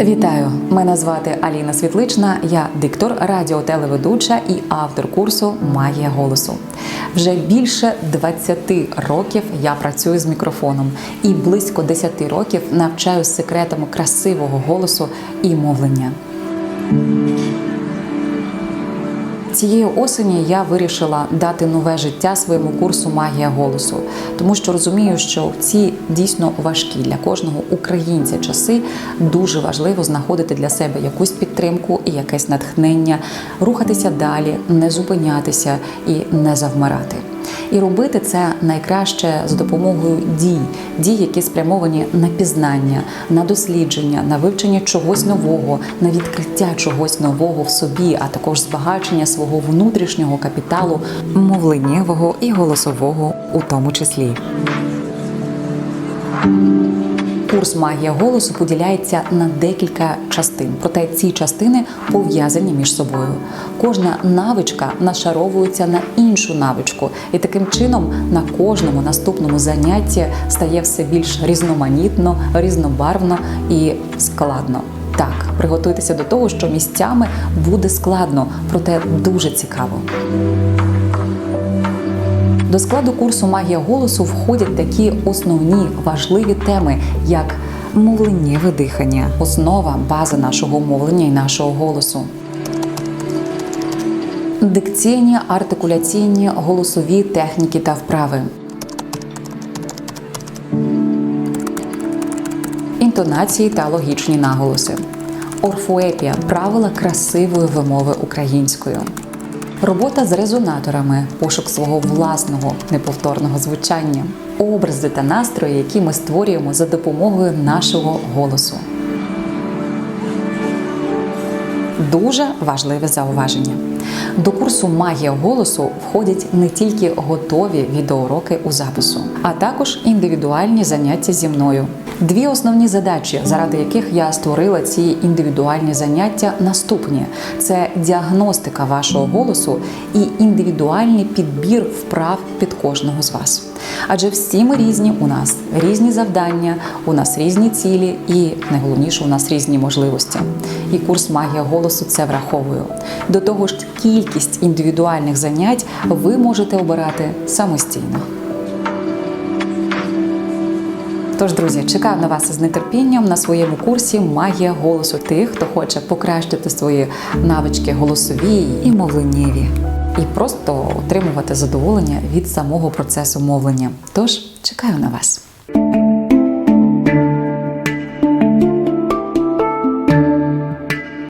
Вітаю! Мене звати Аліна Світлична. Я диктор, радіотелеведуча і автор курсу Магія голосу. Вже більше 20 років я працюю з мікрофоном і близько 10 років навчаю секретами красивого голосу і мовлення. Цієї осені я вирішила дати нове життя своєму курсу Магія голосу, тому що розумію, що в ці дійсно важкі для кожного українця часи дуже важливо знаходити для себе якусь підтримку і якесь натхнення, рухатися далі, не зупинятися і не завмирати. І робити це найкраще за допомогою дій, дій, які спрямовані на пізнання, на дослідження, на вивчення чогось нового, на відкриття чогось нового в собі, а також збагачення свого внутрішнього капіталу, мовленнєвого і голосового у тому числі. Курс магія голосу поділяється на декілька частин, проте ці частини пов'язані між собою. Кожна навичка нашаровується на іншу навичку, і таким чином на кожному наступному занятті стає все більш різноманітно, різнобарвно і складно. Так, приготуйтеся до того, що місцями буде складно, проте дуже цікаво. До складу курсу Магія голосу входять такі основні важливі теми, як мовленнєве дихання, основа, база нашого мовлення і нашого голосу. Дикційні, артикуляційні, голосові техніки та вправи. Інтонації та логічні наголоси. Орфоепія правила красивої вимови українською. Робота з резонаторами, пошук свого власного неповторного звучання, образи та настрої, які ми створюємо за допомогою нашого голосу. Дуже важливе зауваження. До курсу Магія голосу входять не тільки готові відеоуроки у запису, а також індивідуальні заняття зі мною. Дві основні задачі, заради яких я створила ці індивідуальні заняття, наступні: це діагностика вашого голосу і індивідуальний підбір вправ під кожного з вас. Адже всі ми різні, у нас різні завдання, у нас різні цілі, і найголовніше, у нас різні можливості. І курс Магія голосу це враховує. До того ж, кількість індивідуальних занять ви можете обирати самостійно. Тож, друзі, чекаю на вас з нетерпінням на своєму курсі Магія голосу тих, хто хоче покращити свої навички голосові і мовленнєві, і просто отримувати задоволення від самого процесу мовлення. Тож чекаю на вас.